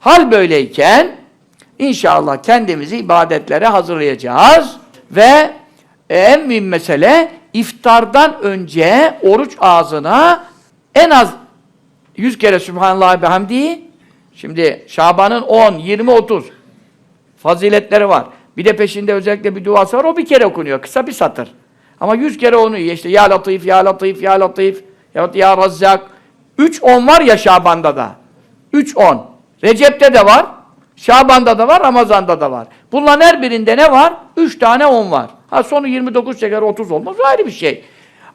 Hal böyleyken inşallah kendimizi ibadetlere hazırlayacağız ve en mühim mesele iftardan önce oruç ağzına en az 100 kere Sübhanallah ve hamdi. Şimdi Şaban'ın 10, 20, 30 faziletleri var. Bir de peşinde özellikle bir duası var. O bir kere okunuyor. Kısa bir satır. Ama 100 kere onu işte Ya Latif, Ya Latif, Ya Latif, ya, ya Razzak. 3 10 var ya Şaban'da da. 3 10. Recep'te de var. Şaban'da da var, Ramazan'da da var. Bunların her birinde ne var? 3 tane 10 var. Ha sonu 29 çeker 30 olmaz. Ayrı bir şey.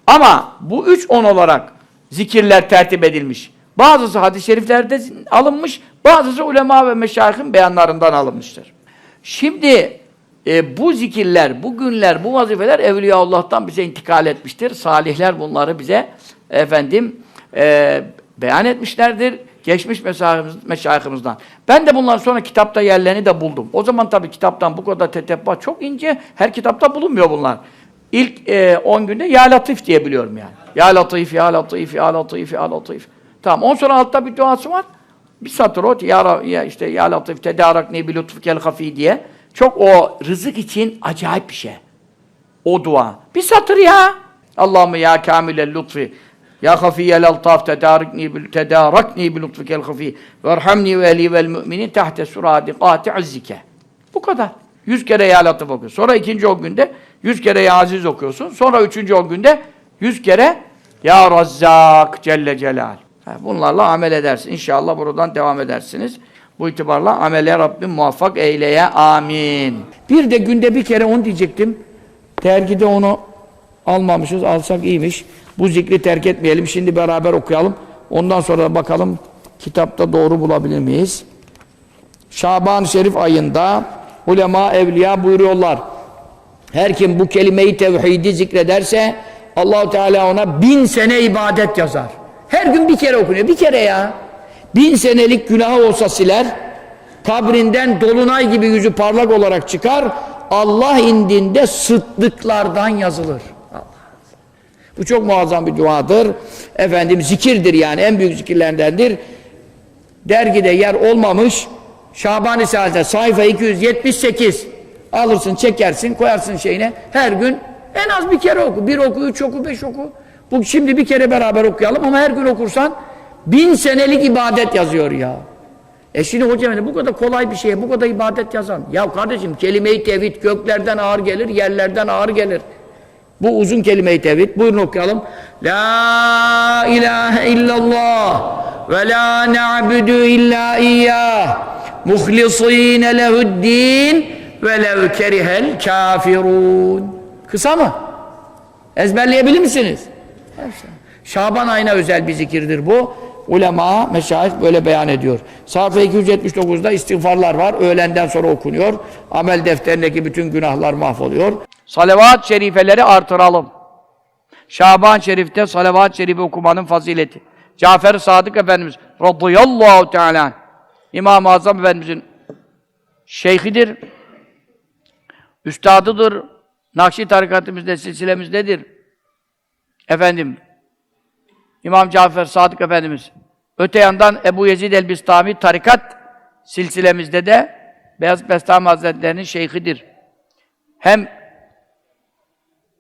Ama bu 3 10 olarak zikirler tertip edilmiş. Bazısı hadis-i şeriflerde alınmış, bazısı ulema ve meşayihin beyanlarından alınmıştır. Şimdi e, bu zikirler, bu günler, bu vazifeler Evliya Allah'tan bize intikal etmiştir. Salihler bunları bize efendim e, beyan etmişlerdir. Geçmiş meşayihimiz, meşayihimizden. Ben de bundan sonra kitapta yerlerini de buldum. O zaman tabii kitaptan bu kadar tetebba çok ince. Her kitapta bulunmuyor bunlar. İlk 10 günde Ya Latif diye biliyorum yani. Ya Latif, Ya Latif, Ya Latif, Ya Latif. Tamam. Ondan sonra altta bir duası var. Bir satır o. Ya, ya işte Ya Latif tedarakni bi lütfukel hafi diye. Çok o rızık için acayip bir şey. O dua. Bir satır ya. Allahümme ya kamilel lütfi. Ya hafiyel altaf tedarakni bil tedarakni bi lütfikel hafi. Verhamni ve eli vel müminin tahte suradikati azzike. Bu kadar. Yüz kere Ya Latif okuyorsun. Sonra ikinci o günde yüz kere Ya Aziz okuyorsun. Sonra üçüncü o günde yüz kere Ya Razzak Celle Celal. Bunlarla amel edersin. İnşallah buradan devam edersiniz. Bu itibarla amele Rabbim muvaffak eyleye. Amin. Bir de günde bir kere onu diyecektim. Dergide onu almamışız. Alsak iyiymiş. Bu zikri terk etmeyelim. Şimdi beraber okuyalım. Ondan sonra bakalım kitapta doğru bulabilir miyiz? Şaban Şerif ayında ulema evliya buyuruyorlar. Her kim bu kelimeyi tevhidi zikrederse Allahu Teala ona bin sene ibadet yazar. Her gün bir kere okunuyor. Bir kere ya. Bin senelik günahı olsa siler. Kabrinden dolunay gibi yüzü parlak olarak çıkar. Allah indinde sıddıklardan yazılır. Bu çok muazzam bir duadır. Efendim zikirdir yani en büyük zikirlerindendir. Dergide yer olmamış. Şaban Risalesi sayfa 278. Alırsın, çekersin, koyarsın şeyine. Her gün en az bir kere oku. Bir oku, üç oku, beş oku. Bu şimdi bir kere beraber okuyalım ama her gün okursan bin senelik ibadet yazıyor ya. E şimdi hocam bu kadar kolay bir şeye bu kadar ibadet yazan. Ya kardeşim kelime-i tevhid göklerden ağır gelir, yerlerden ağır gelir. Bu uzun kelime-i tevhid. Buyurun okuyalım. La ilahe illallah ve la na'budu illa iyyah muhlisine lehu'd-din ve lev kerihel kafirun. Kısa mı? Ezberleyebilir misiniz? Şaban ayına özel bir zikirdir bu. Ulema, meşayih böyle beyan ediyor. Sayfa 279'da istiğfarlar var. Öğlenden sonra okunuyor. Amel defterindeki bütün günahlar mahvoluyor. Salavat-ı şerifeleri artıralım. Şaban Şerif'te salavat-ı şerifi okumanın fazileti. Cafer Sadık Efendimiz radıyallahu teala İmam-ı Azam Efendimizin şeyhidir, üstadıdır, Nakşi tarikatımızda, silsilemizdedir. Efendim, İmam Cafer Sadık Efendimiz. Öte yandan Ebu Yezid el-Bistami tarikat silsilemizde de Beyaz Bestami Hazretleri'nin şeyhidir. Hem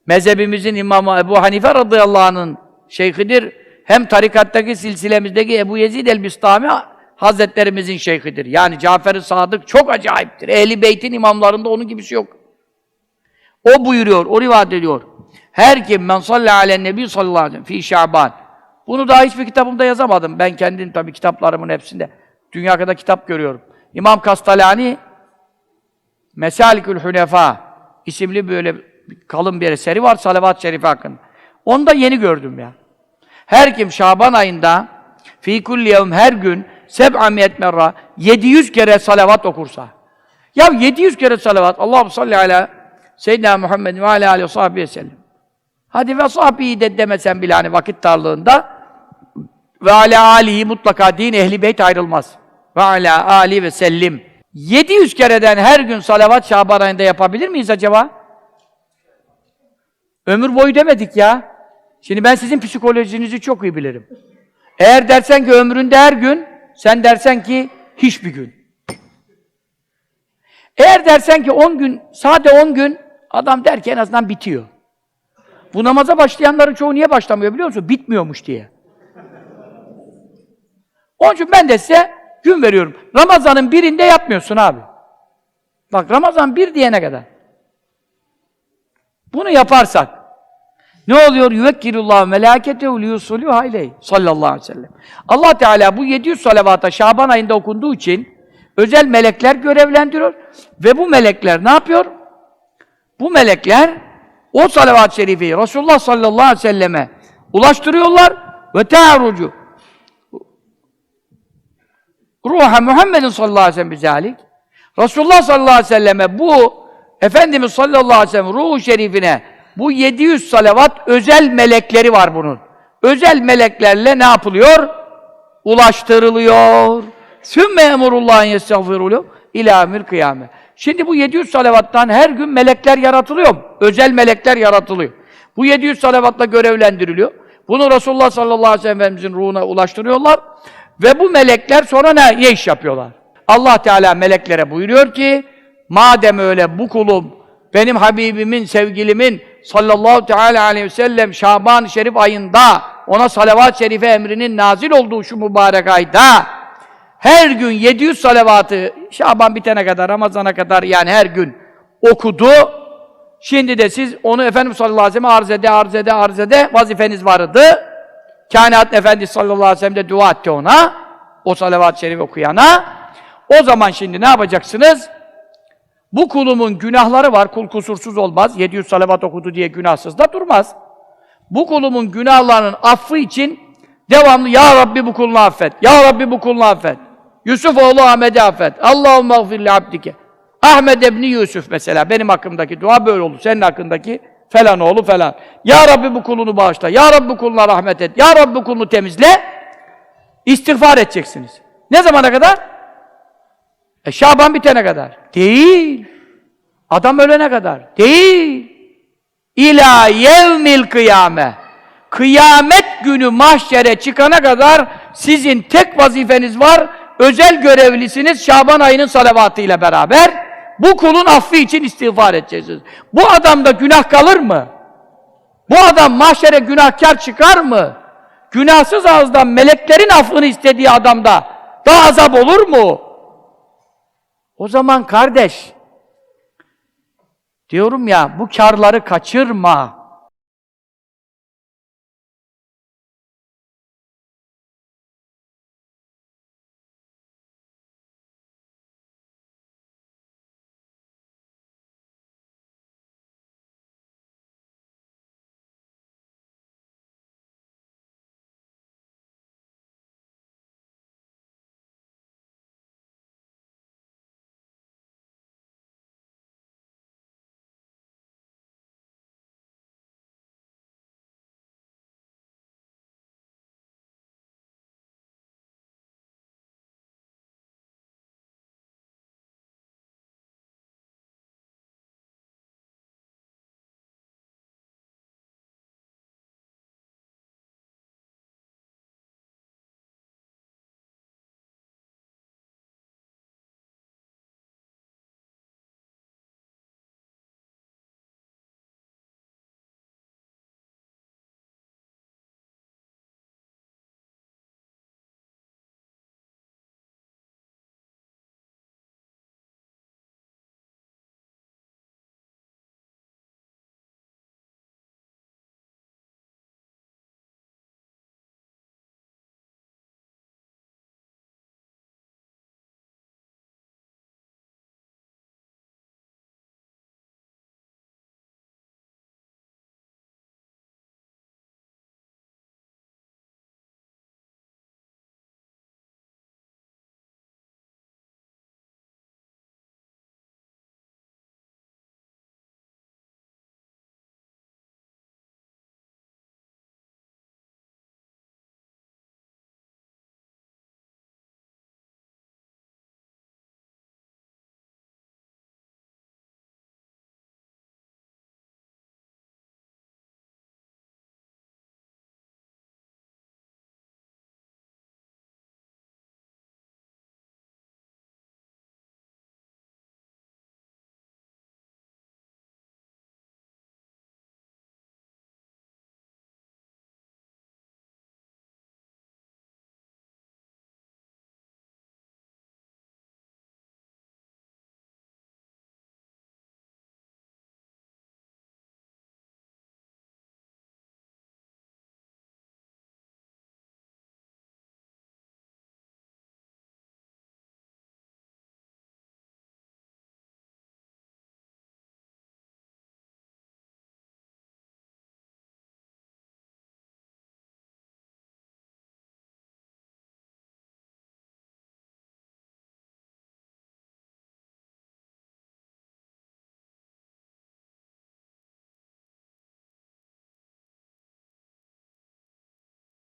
mezhebimizin imamı Ebu Hanife radıyallahu anh'ın şeyhidir. Hem tarikattaki silsilemizdeki Ebu Yezid el-Bistami Hazretlerimizin şeyhidir. Yani Cafer-i Sadık çok acayiptir. Ehli Beyt'in imamlarında onun gibisi yok. O buyuruyor, o rivayet ediyor. Her kim men salli alen nebi sallallahu aleyhi ve sellem fi şaban. Bunu daha hiçbir kitabımda yazamadım. Ben kendim tabii kitaplarımın hepsinde. Dünya kadar kitap görüyorum. İmam Kastalani Mesalikül Hunefa isimli böyle kalın bir eseri var salavat-ı şerife hakkında. Onu da yeni gördüm ya. Her kim Şaban ayında fi kulli yevm her gün seb'a miyet merra 700 kere salavat okursa. Ya 700 kere salavat Allahu salli ala Seyyidina Muhammed ve ala aleyhi ve sellem. Hadi ve sahbihi de demesen bile hani vakit darlığında ve ala alihi mutlaka din ehli beyt ayrılmaz. Ve ala ali ve sellim. 700 kereden her gün salavat Şaban ayında yapabilir miyiz acaba? Ömür boyu demedik ya. Şimdi ben sizin psikolojinizi çok iyi bilirim. Eğer dersen ki ömründe her gün, sen dersen ki Hiçbir gün. Eğer dersen ki 10 gün, sade 10 gün, adam der ki en azından bitiyor. Bu namaza başlayanların çoğu niye başlamıyor biliyor musun? Bitmiyormuş diye. Onun için ben de size gün veriyorum. Ramazanın birinde yapmıyorsun abi. Bak Ramazan bir diyene kadar. Bunu yaparsak ne oluyor? Yüvekkilullahu melâketehu liyusulû hayley sallallahu aleyhi ve sellem. Allah Teala bu 700 salavata Şaban ayında okunduğu için özel melekler görevlendiriyor ve bu melekler ne yapıyor? Bu melekler o salavat-ı şerifeyi Resulullah sallallahu aleyhi ve selleme ulaştırıyorlar ve te'arucu ruha Muhammedin sallallahu aleyhi ve sellem. Resulullah sallallahu aleyhi ve selleme bu Efendimiz sallallahu aleyhi ve sellem ruhu şerifine bu 700 salavat özel melekleri var bunun. Özel meleklerle ne yapılıyor? Ulaştırılıyor. Sümme emurullahın yestağfirullah ila emir kıyame. Şimdi bu 700 salavattan her gün melekler yaratılıyor. Özel melekler yaratılıyor. Bu 700 salavatla görevlendiriliyor. Bunu Resulullah sallallahu aleyhi ve sellem ruhuna ulaştırıyorlar. Ve bu melekler sonra ne, ne iş yapıyorlar? Allah Teala meleklere buyuruyor ki, madem öyle bu kulum, benim Habibimin, sevgilimin sallallahu teala aleyhi ve sellem Şaban-ı Şerif ayında ona salavat-ı şerife emrinin nazil olduğu şu mübarek ayda her gün 700 salavatı Şaban bitene kadar, Ramazan'a kadar yani her gün okudu. Şimdi de siz onu Efendimiz sallallahu aleyhi ve sellem arz ede, arz vazifeniz vardı. Kainat Efendisi sallallahu aleyhi ve sellem de dua etti ona. O salavat-ı şerif okuyana. O zaman şimdi ne yapacaksınız? Bu kulumun günahları var. Kul kusursuz olmaz. 700 salavat okudu diye günahsız da durmaz. Bu kulumun günahlarının affı için devamlı Ya Rabbi bu kulunu affet. Ya Rabbi bu kulunu affet. Yusuf oğlu Ahmet'i affet. Allahümme gfirli abdike. Ahmet ebni Yusuf mesela. Benim hakkımdaki dua böyle oldu. Senin hakkındaki falan oğlu falan. Ya Rabbi bu kulunu bağışla. Ya Rabbi bu kuluna rahmet et. Ya Rabbi bu kulunu temizle. İstiğfar edeceksiniz. Ne zamana kadar? E Şaban bitene kadar. Değil. Adam ölene kadar. Değil. İlâ yevmil kıyame. Kıyamet günü mahşere çıkana kadar sizin tek vazifeniz var. Özel görevlisiniz Şaban ayının salavatıyla beraber. Bu kulun affı için istiğfar edeceksiniz. Bu adamda günah kalır mı? Bu adam mahşere günahkar çıkar mı? Günahsız ağızdan meleklerin affını istediği adamda daha azap olur mu? O zaman kardeş, diyorum ya bu karları kaçırma.